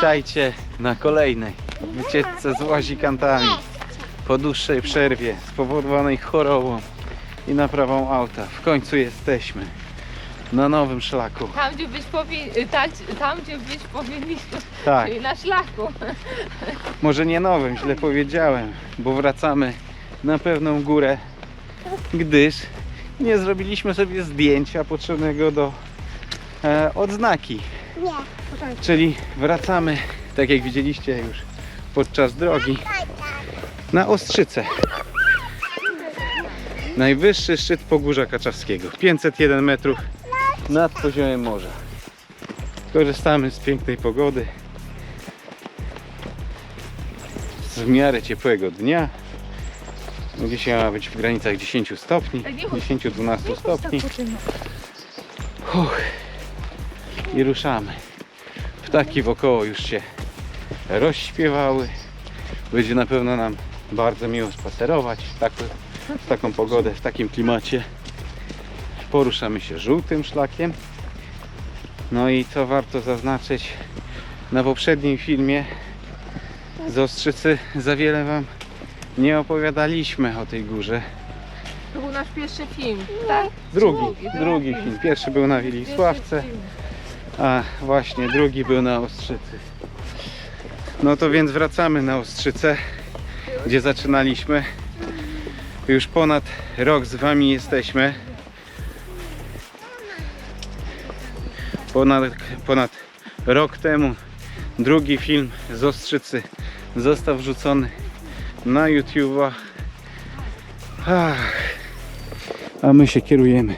Witajcie na kolejnej wycieczce z łazikantami po dłuższej przerwie spowodowanej chorobą i naprawą auta. W końcu jesteśmy na nowym szlaku. Tam gdzie być tam, tam gdzie być powinniśmy, Tak, czyli na szlaku. może nie nowym, źle powiedziałem, bo wracamy na pewną górę, gdyż nie zrobiliśmy sobie zdjęcia potrzebnego do e, odznaki. Nie. Czyli wracamy, tak jak widzieliście już podczas drogi, na Ostrzycę. Najwyższy szczyt Pogórza Kaczawskiego. 501 metrów nad poziomem morza. Korzystamy z pięknej pogody. Z w miarę ciepłego dnia. Dzisiaj ma być w granicach 10 stopni, 10-12 stopni. Uff. I ruszamy. Ptaki wokoło już się rozśpiewały. Będzie na pewno nam bardzo miło spacerować w, tak, w taką pogodę, w takim klimacie. Poruszamy się żółtym szlakiem. No i co warto zaznaczyć, na poprzednim filmie z Ostrzycy za wiele Wam nie opowiadaliśmy o tej górze. To był nasz pierwszy film, tak? Drugi, Drugi, tak. film. Pierwszy był na Wilisławce. A właśnie, drugi był na Ostrzycy. No to więc wracamy na Ostrzycę, gdzie zaczynaliśmy. Już ponad rok z Wami jesteśmy. Ponad, ponad rok temu drugi film z Ostrzycy został wrzucony na YouTube'a. A my się kierujemy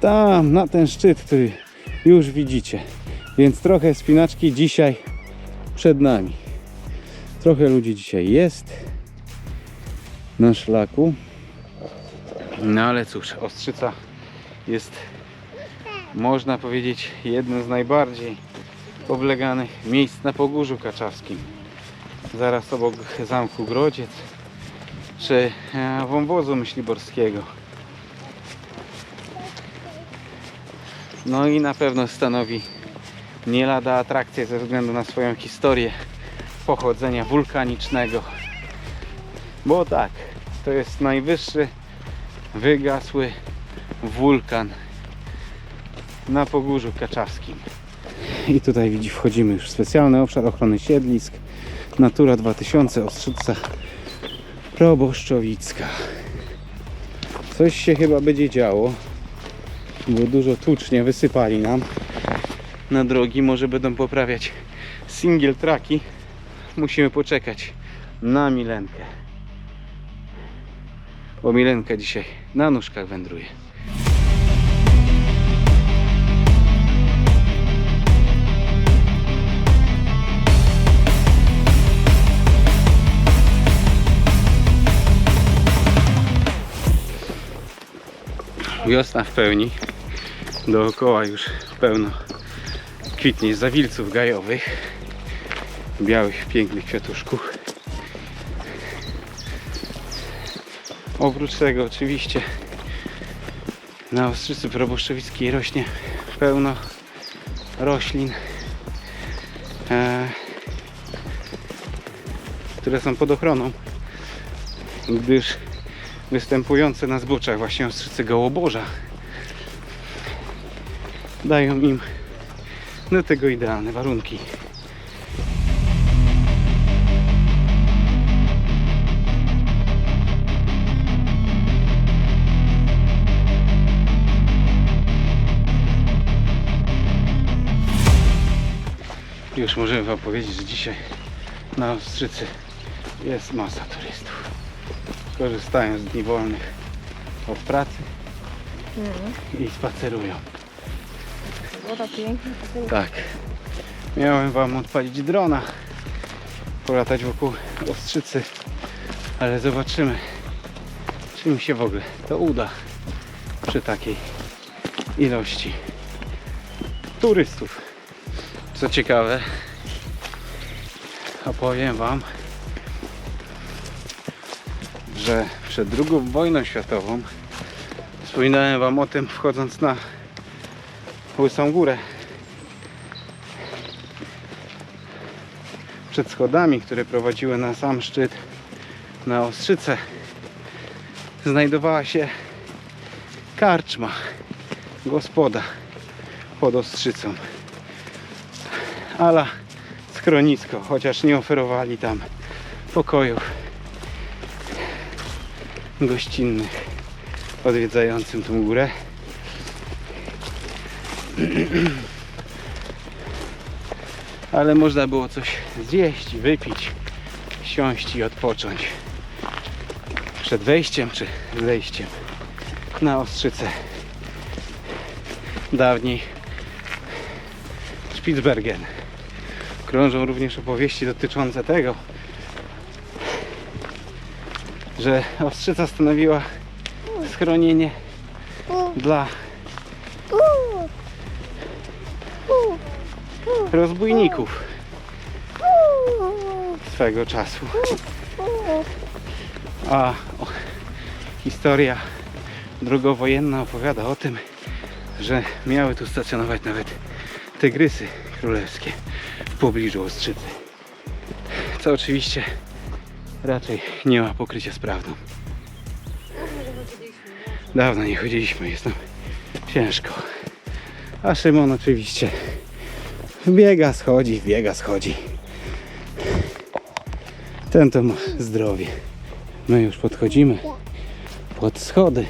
tam, na ten szczyt, który już widzicie. Więc trochę spinaczki dzisiaj przed nami. Trochę ludzi dzisiaj jest na szlaku. No ale cóż, Ostrzyca jest, można powiedzieć, jednym z najbardziej obleganych miejsc na Pogórzu Kaczawskim. Zaraz obok Zamku Grodziec czy e, wąwozu myśliborskiego. No i na pewno stanowi nie lada atrakcję ze względu na swoją historię pochodzenia wulkanicznego. Bo tak, to jest najwyższy wygasły wulkan na Pogórzu Kaczawskim. I tutaj widzi, wchodzimy już w specjalny obszar ochrony siedlisk Natura 2000 Ostrzyca Proboszczowicka. Coś się chyba będzie działo bo dużo tłucznie wysypali nam na drogi. Może będą poprawiać single traki. Musimy poczekać na Milenkę. Bo Milenka dzisiaj na nóżkach wędruje. Wiosna w pełni. Dookoła już pełno kwitnie zawilców gajowych. Białych, pięknych kwiatuszków. Oprócz tego oczywiście na Ostrzycy Proboszczowickiej rośnie pełno roślin, e, które są pod ochroną, gdyż występujące na zboczach właśnie Ostrzycy Gołoborza dają im do tego idealne warunki. Już możemy Wam powiedzieć, że dzisiaj na Ostrzycy jest masa turystów. Korzystają z dni wolnych od pracy i spacerują. Woda piękna. Tak. Miałem wam odpalić drona. Polatać wokół Ostrzycy. Ale zobaczymy, czy mi się w ogóle to uda przy takiej ilości turystów. Co ciekawe, opowiem wam, że przed II wojną światową wspominałem wam o tym wchodząc na łysą górę. Przed schodami, które prowadziły na sam szczyt na Ostrzyce znajdowała się karczma, gospoda pod Ostrzycą. Ala schronisko, chociaż nie oferowali tam pokojów gościnnych odwiedzającym tą górę. Ale można było coś zjeść, wypić, siąść i odpocząć przed wejściem czy zejściem na Ostrzycę. Dawniej Spitsbergen. Krążą również opowieści dotyczące tego, że Ostrzyca stanowiła schronienie dla rozbójników swego czasu. A o, historia drugowojenna opowiada o tym, że miały tu stacjonować nawet tygrysy królewskie w pobliżu Ostrzycy. Co oczywiście raczej nie ma pokrycia z prawdą. Dawno nie chodziliśmy, jest nam ciężko. A Szymon oczywiście biega, schodzi, biega, schodzi. Ten to ma zdrowie. My już podchodzimy pod schody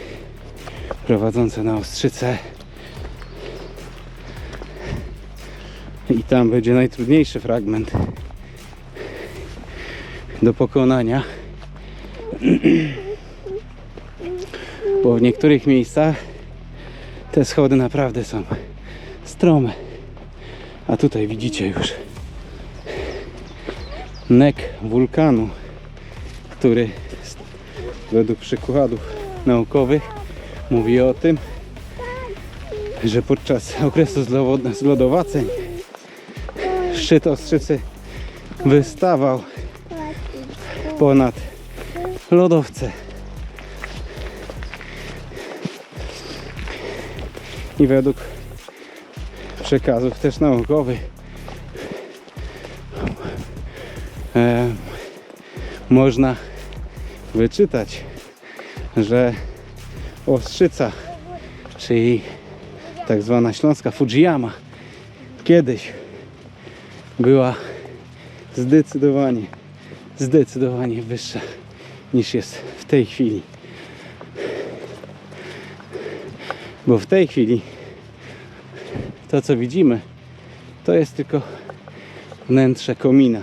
prowadzące na Ostrzycę. I tam będzie najtrudniejszy fragment do pokonania. Bo w niektórych miejscach te schody naprawdę są strome. A tutaj widzicie już nek wulkanu, który według przykładów naukowych mówi o tym, że podczas okresu zlo- zlodowaceń szczyt Ostrzycy wystawał ponad lodowce. I według przekazów też naukowych e, można wyczytać, że Ostrzyca, czyli tak zwana śląska Fujiyama, kiedyś była zdecydowanie, zdecydowanie wyższa niż jest w tej chwili. Bo w tej chwili to co widzimy to jest tylko wnętrze komina.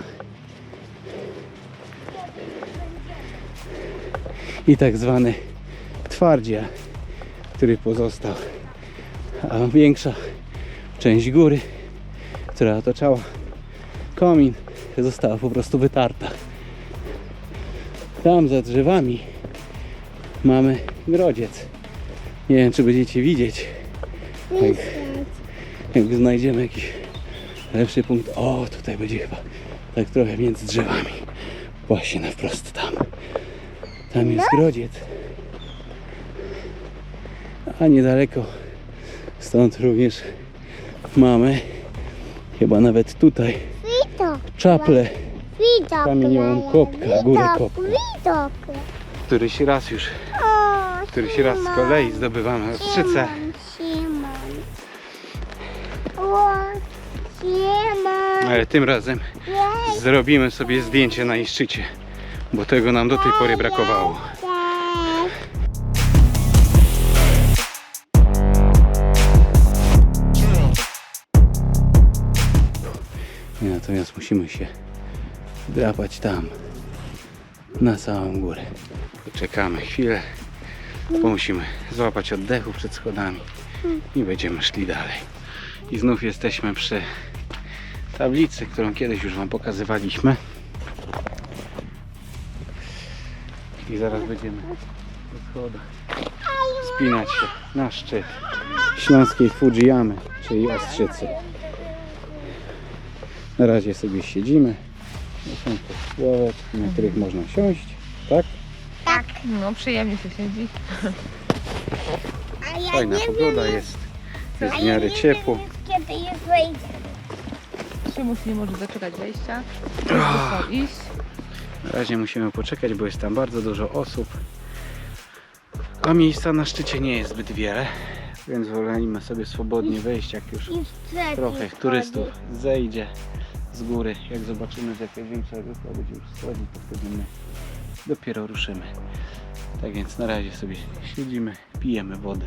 I tak zwany twardziel, który pozostał. A większa część góry, która otaczała komin, została po prostu wytarta. Tam za drzewami mamy grodziec. Nie wiem, czy będziecie widzieć. Jak, jak znajdziemy jakiś lepszy punkt. O, tutaj będzie chyba tak trochę między drzewami. Właśnie na wprost tam. Tam jest grodziec. A niedaleko stąd również mamy chyba nawet tutaj czaplę. Kamieniową kopkę, górę. Widok. któryś raz już, któryś raz z kolei zdobywamy Ostrzycę. Szymon. Ale tym razem zrobimy sobie zdjęcie na jej szczycie, bo tego nam do tej pory brakowało. I natomiast musimy się drapać tam, na samą górę. Poczekamy chwilę, bo musimy złapać oddechu przed schodami i będziemy szli dalej. I znów jesteśmy przy tablicy, którą kiedyś już Wam pokazywaliśmy. I zaraz będziemy po schodach wspinać się na szczyt śląskiej Fujiyamy, czyli Ostrzycy. Na razie sobie siedzimy. To Są to ławeczki, na których można siąść, tak? No przyjemnie się siedzi. Fajna pogoda jest, jest w miarę nie ciepło. Kiedy już wejdę. Szymuś nie może doczekać wejścia. Iść. Na razie musimy poczekać, bo jest tam bardzo dużo osób. A miejsca na szczycie nie jest zbyt wiele, więc wolimy sobie swobodnie wejść, jak już trochę turystów zejdzie z góry. Jak zobaczymy, że jakaś większa grupa będzie już schodzi, to wtedy my dopiero ruszymy. Tak więc na razie sobie siedzimy, pijemy wodę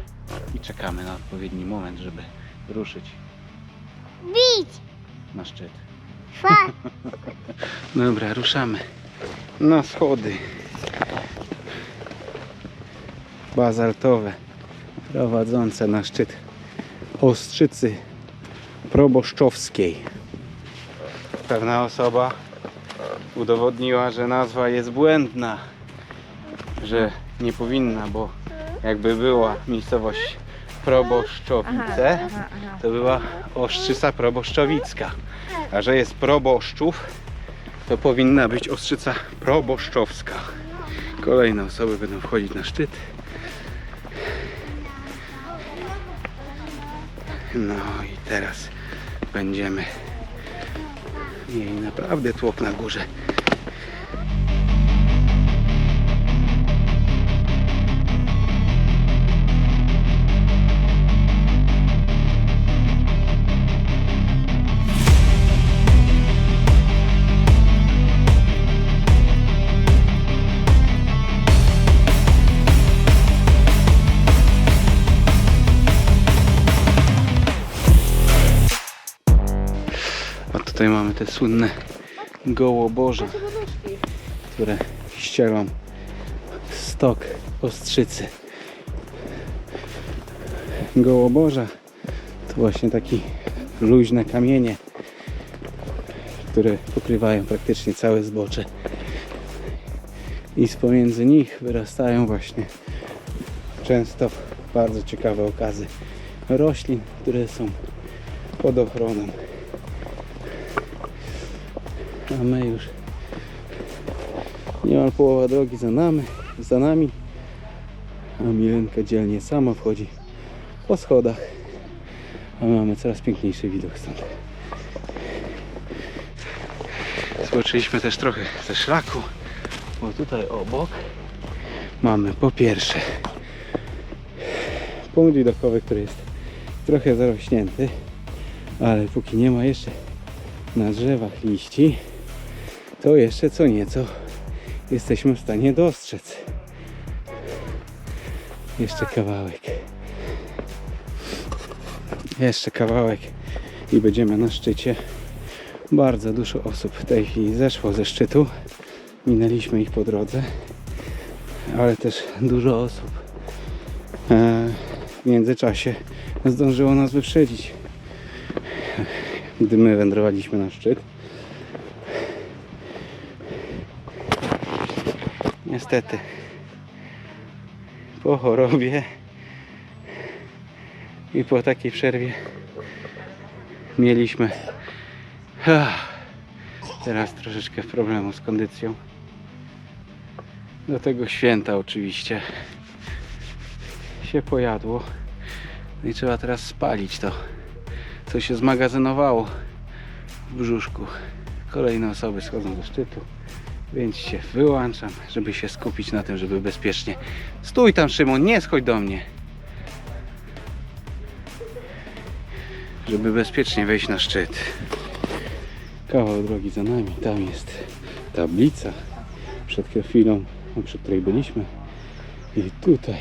i czekamy na odpowiedni moment, żeby ruszyć Bić! Na szczyt. Dobra, ruszamy na schody bazaltowe prowadzące na szczyt Ostrzycy Proboszczowskiej. Pewna osoba udowodniła, że nazwa jest błędna, że nie powinna, bo jakby była miejscowość Proboszczowice, to była Ostrzyca Proboszczowicka. A że jest proboszczów, to powinna być Ostrzyca Proboszczowska. Kolejne osoby będą wchodzić na szczyt. No i teraz będziemy mieli naprawdę tłok na górze. Tutaj mamy te słynne gołoboże, które ścielą stok ostrzycy. Gołoboża to właśnie takie luźne kamienie, które pokrywają praktycznie całe zbocze. I z pomiędzy nich wyrastają właśnie często bardzo ciekawe okazy roślin, które są pod ochroną. A my już niemal połowa drogi za nami, za nami. A Milenka dzielnie sama wchodzi po schodach. A mamy coraz piękniejszy widok stąd. Zboczyliśmy też trochę ze szlaku, bo tutaj obok mamy po pierwsze punkt widokowy, który jest trochę zarośnięty, ale póki nie ma jeszcze na drzewach liści, to jeszcze co nieco jesteśmy w stanie dostrzec. Jeszcze kawałek. Jeszcze kawałek i będziemy na szczycie. Bardzo dużo osób w tej chwili zeszło ze szczytu. Minęliśmy ich po drodze, ale też dużo osób e, w międzyczasie zdążyło nas wyprzedzić, gdy my wędrowaliśmy na szczyt. Niestety po chorobie i po takiej przerwie mieliśmy ah, teraz troszeczkę problemu z kondycją. Do tego święta oczywiście się pojadło. No i trzeba teraz spalić to, co się zmagazynowało w brzuszku. Kolejne osoby schodzą do szczytu. Więc się wyłączam, żeby się skupić na tym, żeby bezpiecznie. Stój tam, Szymon, nie schodź do mnie. Żeby bezpiecznie wejść na szczyt. Kawał drogi za nami. Tam jest tablica przed chwilą, przy której byliśmy. I tutaj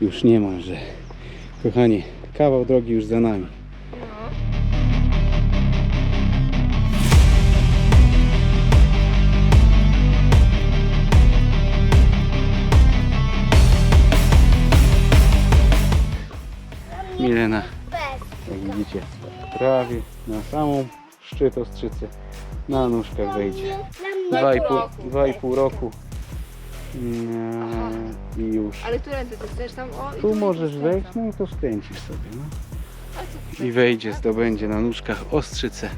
już nie ma, że kochanie, kawał drogi już za nami. Milena, jak widzicie, prawie na samą szczyt Ostrzycy na nóżkach wejdzie. Dla Dwa mnie i pół, dwa i pół roku i już. Ale którędy ty chcesz tam? O, Tu tu możesz wejść, no i to skręcisz sobie. No. I wejdzie, zdobędzie na nóżkach Ostrzycę.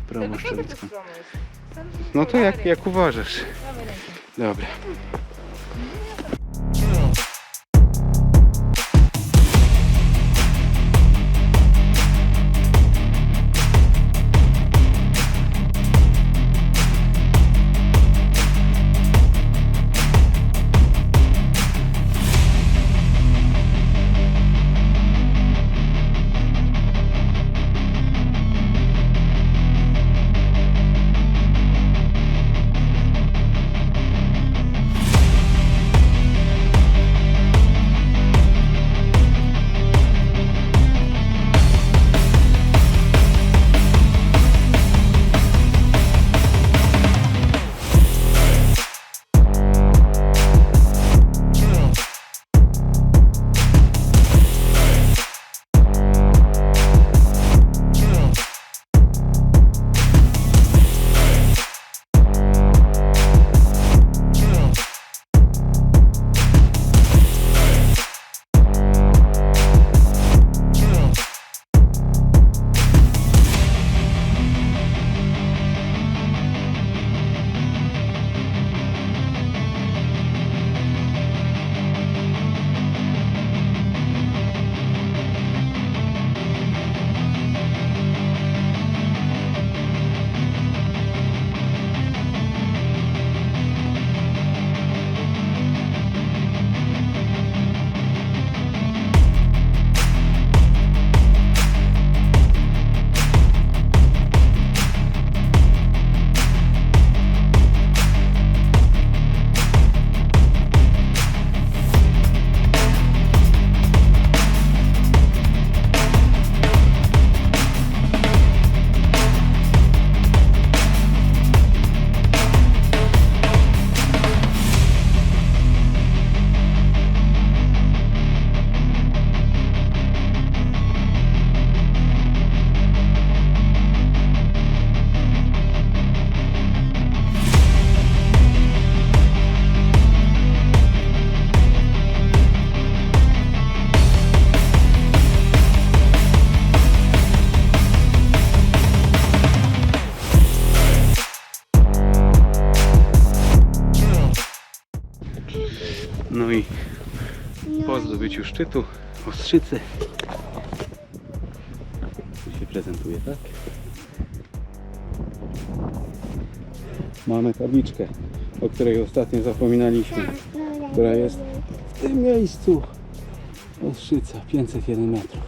Tam No to jak, jak uważasz. Dobra. Szczytu Ostrzycy. Tu się prezentuje, tak? Mamy tabliczkę, o której ostatnio zapominaliśmy, która jest w tym miejscu. Ostrzyca, 501 metrów.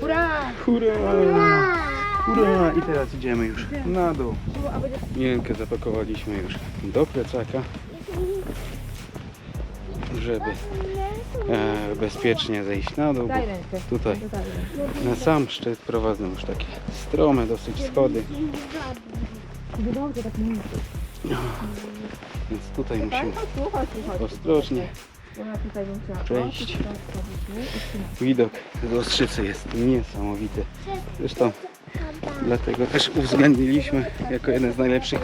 Hurra! Hurra! Hurra! I teraz idziemy już na dół. Milenkę zapakowaliśmy już do plecaka, żeby e, bezpiecznie zejść na dół. Bo tutaj na sam szczyt prowadzą już takie strome dosyć schody, więc tutaj musimy ostrożnie. Przejść. Widok z Ostrzycy jest niesamowity. Zresztą dlatego też uwzględniliśmy jako jeden z najlepszych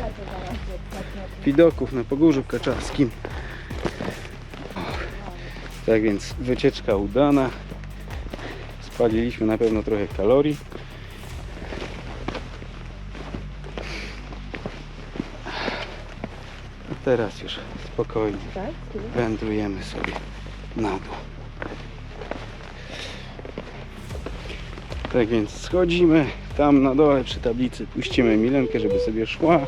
widoków na Pogórzu Kaczawskim. Tak więc wycieczka udana. Spaliliśmy na pewno trochę kalorii. A teraz już spokojnie nie? Tak? wędrujemy sobie na dół. Tak więc schodzimy tam na dole przy tablicy, puścimy Milenkę, żeby sobie szła.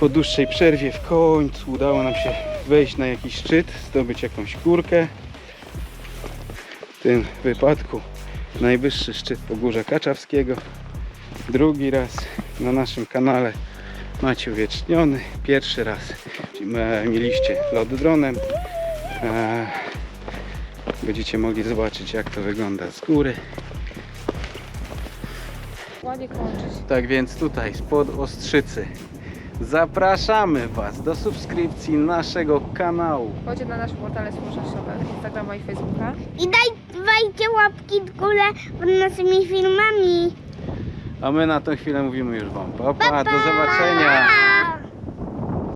Po dłuższej przerwie w końcu udało nam się wejść na jakiś szczyt, zdobyć jakąś górkę. W tym wypadku najwyższy szczyt Pogórza Kaczawskiego. Drugi raz na naszym kanale macie uwieczniony. Pierwszy raz mieliście lot dronem. E, Będziecie mogli zobaczyć jak to wygląda z góry. Tak więc tutaj spod Ostrzycy zapraszamy Was do subskrypcji naszego kanału. Chodźcie na nasze portale społecznościowe, Instagrama i Facebooka. I dajcie łapki w górę pod naszymi filmami. A my na tę chwilę mówimy już Wam. Pa, pa, do zobaczenia. Pa!